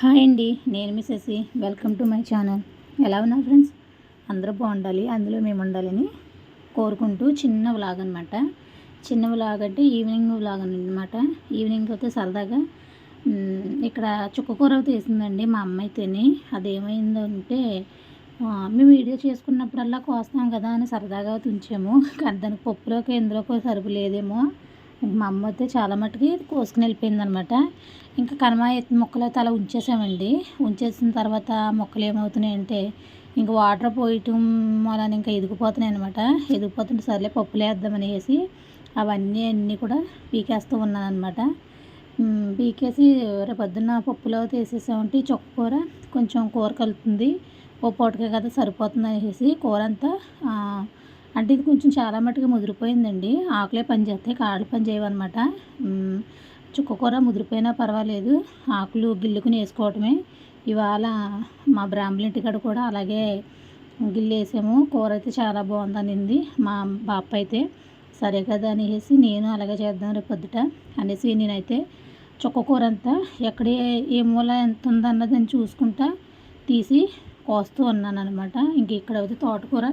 Hi అండి నేను మీ Sashi. Welcome to my channel. ఎలా ఉన్నారు ఫ్రెండ్స్? అందరూ బాగుండాలి అందులో మేము ఉండాలని కోరుకుంటూ చిన్న వ్లాగ్ అనమాట చిన్న వ్లాగ్ అంటే ఈవినింగ్ వ్లాగ్ అనమాట ఈవినింగ్ అయితే సరదాగా ఇక్కడ చుక్కకూర తీసిందండి మా అమ్మ అయితేనే. అదేమైందో మేము వీడియో చేసుకున్నప్పుడల్లా కోస్తాం కదా అని సరదాగా తుంచాము. కానీ దానికి పప్పులోకి ఎందులోకో సరుపు లేదేమో మా అమ్మ అయితే చాలా మట్టుకి కోసుకుని వెళ్ళిపోయింది అనమాట ఇంకా కనుమ మొక్కలు అయితే అలా ఉంచేసామండి. ఉంచేసిన తర్వాత మొక్కలు ఏమవుతున్నాయంటే ఇంకా వాటర్ పోయటం వలన ఇంకా ఎదిగిపోతున్నాయి అనమాట. ఎదిగిపోతుంటే సర్లే పప్పులు వేద్దామని వేసి అవన్నీ అన్నీ కూడా పీకేస్తూ ఉన్నాను అనమాట పీకేసి రేపొద్దున్న పప్పులో తీసేసామంటే కూర కొంచెం కూర కలుపుతుంది. ఓ పూటకే కదా సరిపోతుంది అనేసి కూర అంతా అంటే ఇది కొంచెం చాలా మట్టుగా ముదిరిపోయిందండి. ఆకులే పని చేస్తాయి కాళ్ళు పని చేయవన్నమాట. చుక్కకూర ముదిరిపోయినా పర్వాలేదు. ఆకులు గిల్లుకుని వేసుకోవటమే. ఇవాళ మా బ్రాహ్మణ ఇంటికాడ కూడా అలాగే గిల్లు వేసాము కూర అయితే చాలా బాగుందనింది. మా బాప్ప అయితే సరే కదా అనేసి నేను అలాగే చేద్దాం రేపు పొద్దుట అనేసి నేనైతే చుక్కకూర అంతా ఎక్కడ ఏ మూల ఎంత ఉందన్నదని చూసుకుంటా తీసి కోస్తూ ఉన్నాను అనమాట ఇంక ఇక్కడ అయితే తోటకూర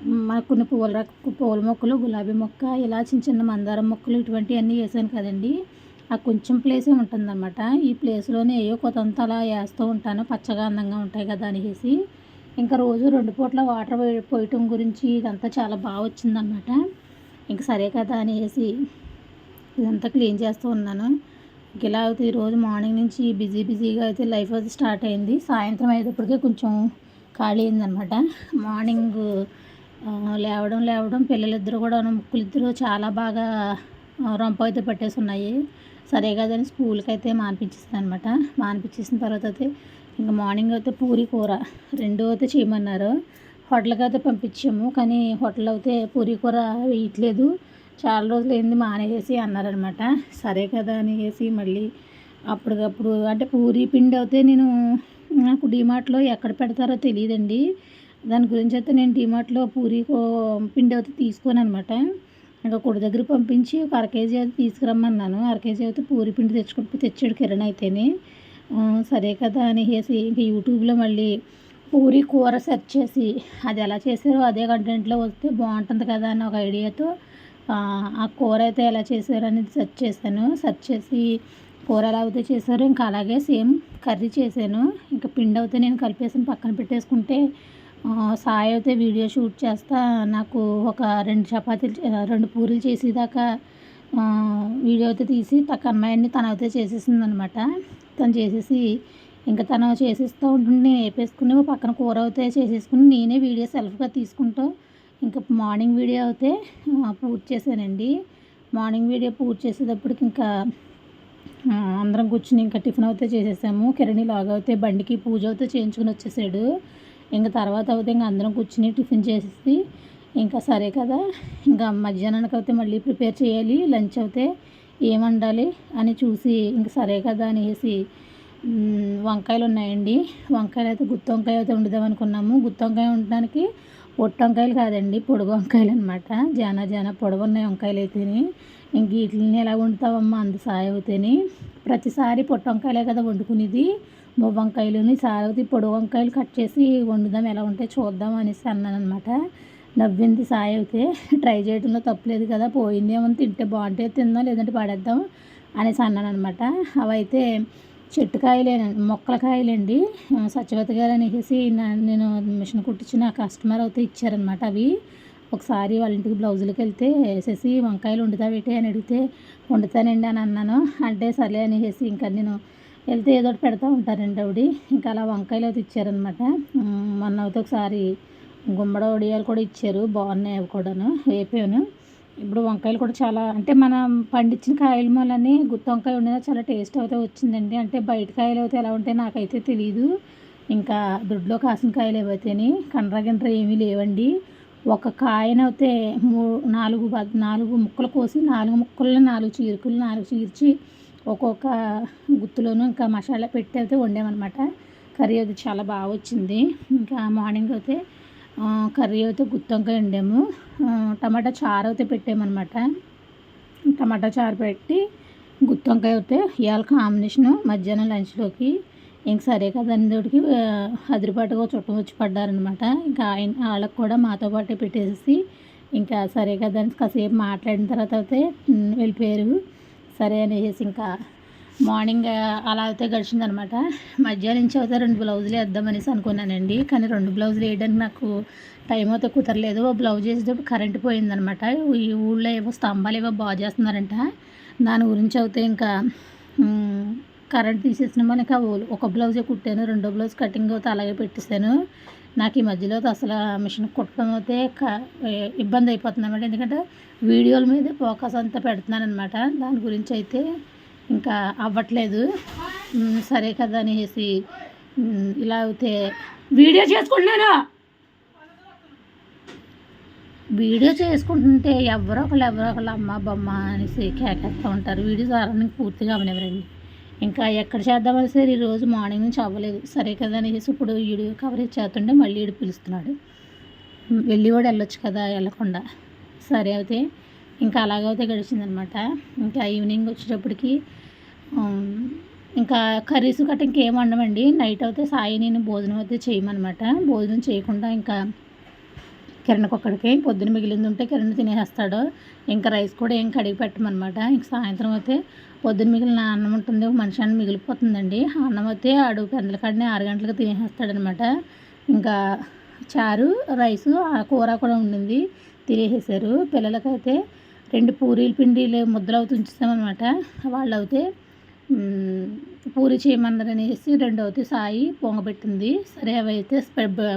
మనకు కొన్ని పూల పూల మొక్కలు గులాబీ మొక్క ఇలా చిన్న చిన్న మందారం మొక్కలు ఇటువంటివన్నీ వేసాను కదండి. ఆ కొంచెం ప్లేసే ఉంటుందన్నమాట. ఈ ప్లేస్లోనే ఏయో కొత్త అలా వేస్తూ ఉంటాను. పచ్చగా అందంగా ఉంటాయి కదా అనేసి. ఇంకా రోజు రెండు పూట్ల వాటర్ పోయటం గురించి ఇదంతా చాలా బాగా వచ్చిందనమాట ఇంక సరే కదా అనేసి ఇదంతా క్లీన్ చేస్తూ ఉన్నాను. ఇలా అయితే ఈరోజు మార్నింగ్ నుంచి బిజీ బిజీగా అయితే లైఫ్ అయితే స్టార్ట్ అయింది. సాయంత్రం అయ్యేటప్పటికే కొంచెం ఖాళీ అయిందనమాట మార్నింగ్ లేవడం లేవడం పిల్లలిద్దరు కూడా ముక్కులిద్దరూ చాలా బాగా రొంప అయితే పట్టేసి ఉన్నాయి సరే కదని స్కూల్కి అయితే మానిపించేస్తాను అనమాట మానిపించేసిన తర్వాత అయితే ఇంకా మార్నింగ్ అయితే పూరి కూర రెండు అయితే చేయమన్నారు. హోటల్కి అయితే పంపించాము కానీ హోటల్ అయితే పూరి కూర వేయట్లేదు. చాలా రోజులు ఏంది మానేసి అన్నారనమాట. సరే కదా అనేసి మళ్ళీ అప్పటికప్పుడు అంటే పూరి పిండి అయితే నేను నాకు డిమార్ట్లో ఎక్కడ పెడతారో తెలియదండి. దాని గురించి అయితే నేను డిమార్ట్లో పూరి పిండి అయితే తీసుకోను అనమాట ఇంకా కొడు దగ్గర పంపించి ఒక అర కేజీ అయితే తీసుకురమ్మన్నాను. అర కేజీ అయితే పూరి పిండి తెచ్చుకుంటే తెచ్చాడు కిరణ్ అయితేనే. సరే కదా అనేసి ఇంకా యూట్యూబ్లో మళ్ళీ పూరి కూర సెర్చ్ చేసి అది ఎలా చేశారో అదే కంటెంట్లో వస్తే బాగుంటుంది కదా అని ఒక ఐడియాతో ఆ కూర అయితే ఎలా చేశారు అనేది సెర్చ్ చేశాను. సెర్చ్ చేసి కూర ఎలా అయితే చేశారో ఇంకా అలాగే సేమ్ కర్రీ చేశాను. ఇంకా పిండి అయితే నేను కలిపేసి పక్కన పెట్టేసుకుంటే సాయి అయితే వీడియో షూట్ చేస్తా నాకు ఒక రెండు చపాతీలు రెండు పూరీలు చేసేదాకా వీడియో అయితే తీసి తక్క అమ్మాయిని తను అయితే చేసేసింది అనమాట తను చేసేసి ఇంకా తను చేసేస్తూ ఉంటుంది నేను వేపేసుకుని పక్కన కూర అయితే చేసేసుకుని నేనే వీడియో సెల్ఫ్గా తీసుకుంటూ ఇంకా మార్నింగ్ వీడియో అయితే పూర్తి చేశానండి. మార్నింగ్ వీడియో పూర్తి చేసేటప్పటికి ఇంకా అందరం కూర్చుని ఇంకా టిఫిన్ అయితే చేసేసాము. కిరణి లాగా అయితే బండికి పూజ అయితే చేయించుకుని వచ్చేసాడు. ఇంకా తర్వాత అయితే ఇంకా అందరం కూర్చుని టిఫిన్ చేసేసి ఇంకా సరే కదా ఇంకా మధ్యాహ్నానికి అయితే మళ్ళీ ప్రిపేర్ చేయాలి లంచ్ అయితే ఏమండాలి అని చూసి ఇంక సరే కదా అనేసి వంకాయలు ఉన్నాయండి. వంకాయలు అయితే గుత్తి వంకాయ అయితే వండుదాం అనుకున్నాము. గుత్తి వంకాయ ఉండడానికి పొట్టు వంకాయలు కాదండి పొడుగు వంకాయలు అనమాట జానా జానా పొడవు ఉన్నాయి వంకాయలు అయితేని. ఇంక వీటిని ఎలా వండుతావమ్మా అంత సాయం అయితేని ప్రతిసారి పొట్టు వంకాయలే కదా వండుకునేది. వంకాయలుని సారవతి పొడి వంకాయలు కట్ చేసి వండుదాం ఎలా ఉంటే చూద్దాం అనేసి అన్నాను అనమాట నవ్వింది సాయి అయితే ట్రై చేయడంలో తప్పలేదు కదా పోయింది ఏమో తింటే బాగుంటే తిందాం లేదంటే పడేద్దాం అనేసి అన్నాను అనమాట అవైతే చెట్టు కాయలేనండి మొక్కల కాయలండి సత్యవతి గారు అనేసి నేను మిషన్ కుట్టించిన కస్టమర్ అయితే ఇచ్చారనమాట అవి. ఒకసారి వాళ్ళ ఇంటికి బ్లౌజులకి వెళ్తే వేసేసి వంకాయలు వండుతావేటి? అని అడిగితే వండుతానండి అని అన్నాను. అంటే సర్లే అనేసి ఇంకా నేను వెళ్తే ఏదో ఒకటి పెడతా ఉంటారండి ఆవిడ. ఇంకా అలా వంకాయలు అయితే ఇచ్చారనమాట మొన్న అయితే ఒకసారి గుమ్మడ వడియాలు కూడా ఇచ్చారు. బాగున్నాయి అవి కూడాను. వేపాను. ఇప్పుడు వంకాయలు కూడా చాలా అంటే మనం పండించిన కాయల మూలని గుత్తి వంకాయ వండినా చాలా టేస్ట్ అయితే వచ్చిందండి. అంటే బయట కాయలు అయితే ఎలా ఉంటాయి నాకైతే తెలియదు ఇంకా దొడ్లో కాసిన కాయలు ఏవైతేని కండ్ర గిండ్ర ఏమీ లేవండి. ఒక కాయనైతే మూ నాలుగు నాలుగు ముక్కలు కోసి నాలుగు ముక్కలు నాలుగు చీరుకులు నాలుగు చీర్చి ఒక్కొక్క గుత్తులోనూ ఇంకా మసాలా పెట్టి అయితే వండామన్నమాట. కర్రీ అయితే చాలా బాగా వచ్చింది. ఇంకా మార్నింగ్ అయితే కర్రీ అయితే గుత్తొంకాయ వండాము. టమాటా చారు అయితే పెట్టామన్నమాట. టమాటా చారు పెట్టి గుత్తొంకాయ అయితే ఇవాళ కాంబినేషను మధ్యాహ్నం లంచ్లోకి. ఇంక సరే కదా అందుడికి అదిరిపాటుగా చుట్టం వచ్చి పడ్డారనమాట ఇంకా ఆయన వాళ్ళకి కూడా మాతో పాటే పెట్టేసి ఇంకా సరే కదా అని కాసేపు మాట్లాడిన తర్వాత అయితే వెళ్ళిపోయారు. సరే అనేసి ఇంకా మార్నింగ్ అలా అయితే గడిచిందనమాట. మధ్యాహ్నం నుంచి అయితే రెండు బ్లౌజులు వేద్దామనేసి అనుకున్నానండి. కానీ రెండు బ్లౌజులు వేయడానికి నాకు టైం అయితే కుదరలేదు. ఓ బ్లౌజ్ వేసేటప్పుడు కరెంట్ పోయిందనమాట. ఈ ఊళ్ళో ఏవో స్తంభాలు ఏవో బాగు చేస్తున్నారంట. దాని గురించి అయితే ఇంకా కరెంట్ తీసేసిన మనకి ఒక బ్లౌజే కుట్టాను. రెండో బ్లౌజ్ కటింగ్ అయితే అలాగే పెట్టేశాను నాకు ఈ మధ్యలో అసలు మిషన్ కుట్టడం అయితే ఇబ్బంది అయిపోతుంది అనమాట ఎందుకంటే వీడియోల మీద ఫోకస్ అంతా పెడుతున్నాను అనమాట దాని గురించి అయితే ఇంకా అవ్వట్లేదు. సరే కదా అనేసి ఇలా అయితే వీడియో చేసుకుంటున్నాను? వీడియో చేసుకుంటుంటే ఎవరో ఒకళ్ళు ఎవరో ఒకళ్ళు అమ్మ బొమ్మ అనేసి కేకేస్తూ ఉంటారు. వీడియో ద్వారా పూర్తిగా అవనివ్వరండి ఇంకా ఎక్కడ చేద్దామని సరే ఈరోజు మార్నింగ్ నుంచి అవ్వలేదు. సరే కదా అనేసి ఇప్పుడు వీడు కవరేజ్ చేస్తుంటే మళ్ళీ వీడు పిలుస్తున్నాడు. వెళ్ళి కూడా వెళ్ళొచ్చు కదా వెళ్ళకుండా. సరే అయితే ఇంకా అలాగైతే గడిచిందనమాట. ఇంకా ఈవినింగ్ వచ్చేటప్పటికి ఇంకా కర్రీస్ గట్రా ఇంకేం వండమండి? నైట్ అయితే సాయి నేను భోజనం అయితే చేయమనమాట. భోజనం చేయకుండా ఇంకా కిరణ్ ఒక్కడికి పొద్దున మిగిలింది ఉంటే కిరణ్ తినేస్తాడు ఇంకా రైస్ కూడా ఏం కడిగి పెట్టమన్నమాట ఇంక సాయంత్రం అయితే పొద్దున్న మిగిలిన అన్నం ఉంటుంది ఒక మనిషి అన్నం మిగిలిపోతుందండి. అన్నం అయితే ఆడు పెందల కాడిని ఆరు గంటలకు తినేస్తాడనమాట ఇంకా చారు రైసు ఆ కూర కూడా ఉండింది తినేసేసారు పిల్లలకైతే రెండు పూరీలు పిండిలు ముద్దలు అవుతూ ఉంచుతామన్నమాట వాళ్ళు అయితే పూరి చేయమన్నారు అనేసి రెండు అవుతే సాయి పొంగబెట్టింది సరే అవి అయితే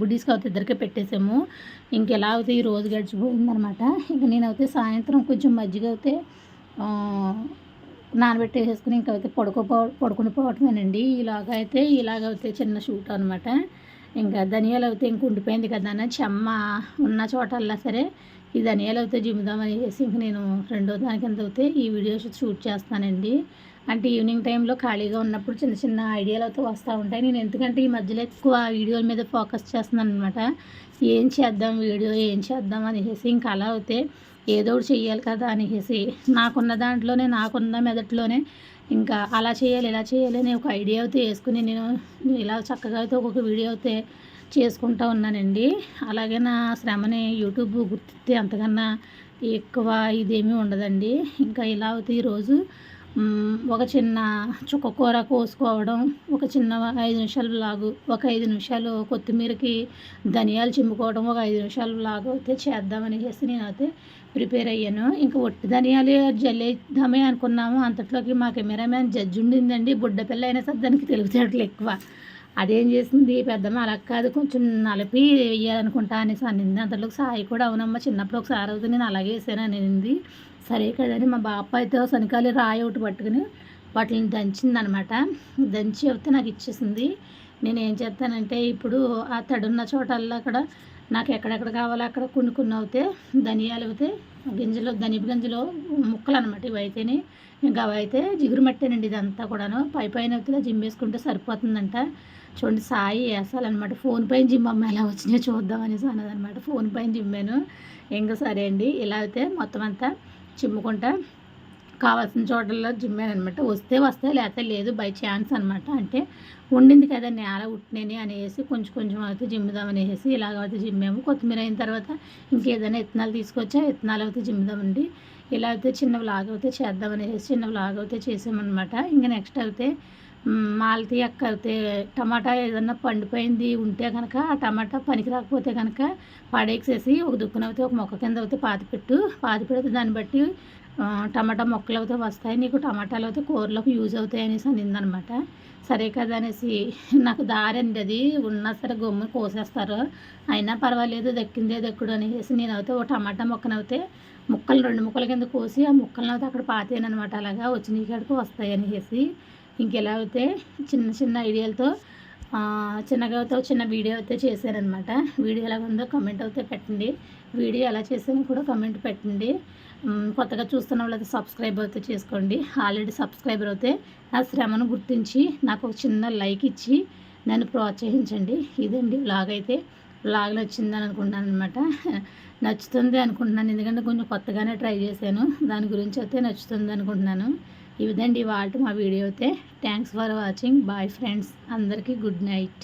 బుడ్డీస్కి అవుతే ఇద్దరికే పెట్టేసాము. ఇంకెలా అవుతే ఈ రోజు గడిచిపోయిందనమాట. ఇంక నేనైతే సాయంత్రం కొంచెం మజ్జిగ అయితే నానబెట్టేసేసుకుని ఇంకా అయితే పడుకోపో పడుకుని పోవటమేనండి. ఇలాగ అయితే ఇలాగైతే చిన్న షూట్ అనమాట ఇంకా ధనియాలు అయితే ఇంక ఉండిపోయింది కదా అని చెమ్మ ఉన్న చోటల్లా సరే ఈ ధనియాలు అయితే జిమ్ముదామని చేసి ఇంక నేను రెండో దాని కింద అయితే ఈ వీడియోస్ షూట్ చేస్తానండి. అంటే ఈవినింగ్ టైంలో ఖాళీగా ఉన్నప్పుడు చిన్న చిన్న ఐడియాలు అయితే వస్తూ ఉంటాయి. నేను ఎందుకంటే ఈ మధ్యలో ఎక్కువ వీడియోల మీద ఫోకస్ చేస్తున్నాను అనమాట ఏం చేద్దాం వీడియో ఏం చేద్దాం అనేసి ఇంకా అలా అయితే ఏదో ఒకటి చెయ్యాలి కదా అనేసి. నాకున్న దాంట్లోనే నాకున్న మెదట్లోనే ఇంకా అలా చేయాలి ఇలా చేయాలి అని ఒక ఐడియా అయితే వేసుకుని నేను ఇలా చక్కగా అయితే ఒక్కొక్క వీడియో అయితే చేసుకుంటూ ఉన్నానండి. అలాగే నా శ్రమని యూట్యూబ్ గుర్తిస్తే అంతకన్నా ఎక్కువ ఇదేమీ ఉండదండి. ఇంకా ఇలా అయితే ఈరోజు ఒక చిన్న చుక్క కూర కోసుకోవడం ఒక చిన్న ఐదు నిమిషాలు లాగు ఒక ఐదు నిమిషాలు కొత్తిమీరకి ధనియాలు చిమ్ముకోవడం ఒక ఐదు నిమిషాలు లాగు అయితే చేద్దామని చేసి నేనైతే ప్రిపేర్ అయ్యాను. ఇంకా ఒట్టి ధనియాలు జల్లేద్దామే అనుకున్నాము. అంతట్లోకి మా కెమెరామ్యాన్ జడ్జి ఉండిందండి. బుడ్డ పిల్ల అయినా సరే దానికి తెలుగుతాడులు ఎక్కువ. అదేం చేసింది? పెద్దమ్మ అలా కాదు కొంచెం నలిపి వేయాలనుకుంటా అనేసి అనింది. అంతలోకి సాయి కూడా అవునమ్మ చిన్నప్పుడు ఒకసారి అవుతుంది నేను అలాగే వేసాను అనింది. సరే కదని మా బాప అయితే రాయి ఒకటి పట్టుకుని వాటిని దంచిందనమాట. దంచి అయితే నాకు ఇచ్చేసింది. నేను ఏం చేస్తానంటే ఇప్పుడు ఆ తడున్న చోటల్లో అక్కడ నాకు ఎక్కడెక్కడ కావాలో అక్కడ కొన్ని కొన్ని అవుతే ధనియాలు అవుతే గింజలు ధనిపు గింజలు ముక్కలు అనమాట ఇవి అయితేనే. ఇంకా అవి అయితే జిగురు మట్టేనండి ఇదంతా కూడాను. పై పైన అయితే జిమ్మేసుకుంటే సరిపోతుందంట. చూడండి సాయి వేసాలన్నమాట. ఫోన్ పైన జిమ్ అమ్మ ఎలా వచ్చినాయో చూద్దాం అనేసి అన్నదనమాట. ఫోన్ పైన జిమ్మాను. ఇంకా సరే అండి ఇలా అయితే మొత్తం అంతా చిమ్ముకుంటా కావాల్సిన చోటల్లో జిమ్మానమాట వస్తే వస్తే లేకపోతే లేదు బై ఛాన్స్ అనమాట. అంటే ఉండింది కదా నేల ఉట్టినని అనేసి కొంచెం కొంచెం అయితే జిమ్ముదాం అనేసి ఇలాగ అయితే జిమ్మాము. కొత్తిమీర అయిన తర్వాత ఇంకేదైనా ఇత్తనాలు తీసుకొచ్చా ఇత్తనాలు అయితే జిమ్ముదామండి ఇలా అయితే చిన్న వ్లాగ్ అయితే చేద్దామనేసి చిన్న వ్లాగ్ అయితే చేసామన్నమాట. ఇంకా నెక్స్ట్ అయితే మాలతీ అక్క టమాటా ఏదన్నా పండిపోయింది ఉంటే కనుక ఆ టమాటా పనికి రాకపోతే కనుక పడేసేసి ఒక దుక్కున అయితే ఒక మొక్క కింద అయితే పాతి పెట్టు. దాన్ని బట్టి టమాటా మొక్కలు అయితే వస్తాయి. నీకు టమాటాలు అయితే కూరలోకి యూజ్ అవుతాయి అనేసి అనిందనమాట. సరే కదా అనేసి నాకు దారి అండి అది. ఉన్నా సరే గమ్ము కోసేస్తారు. అయినా పర్వాలేదు దక్కిందే దక్కుడు అనేసి నేనైతే ఒక టమాటా మొక్కనైతే ముక్కలు రెండు ముక్కల కింద కోసి ఆ ముక్కలను అయితే అక్కడ పాతేను అనమాట అలాగా వచ్చిన కాడికి వస్తాయి అనేసి ఇంకెలా అయితే చిన్న చిన్న ఐడియాలతో చిన్నగా అయితే చిన్న వీడియో అయితే చేశానమాట వీడియో ఎలా ఉందో కమెంట్ అయితే పెట్టండి. వీడియో ఎలా చేసానో కూడా కమెంట్ పెట్టండి. కొత్తగా చూస్తున్న వాళ్ళైతే సబ్స్క్రైబ్ అయితే చేసుకోండి. ఆల్రెడీ సబ్స్క్రైబర్ అయితే ఆ శ్రమను గుర్తించి నాకు ఒక చిన్న లైక్ ఇచ్చి నన్ను ప్రోత్సహించండి. ఇదండి బ్లాగ్ అయితే. బ్లాగ్ నచ్చిందని అనుకుంటున్నాను అనమాట. నచ్చుతుంది అనుకుంటున్నాను. ఎందుకంటే కొంచెం కొత్తగానే ట్రై చేశాను. దాని గురించి అయితే నచ్చుతుంది అనుకుంటున్నాను. ఇవిదండి వాటి మా వీడియో అయితే. Thanks for watching bye friends అందరికీ గుడ్ నైట్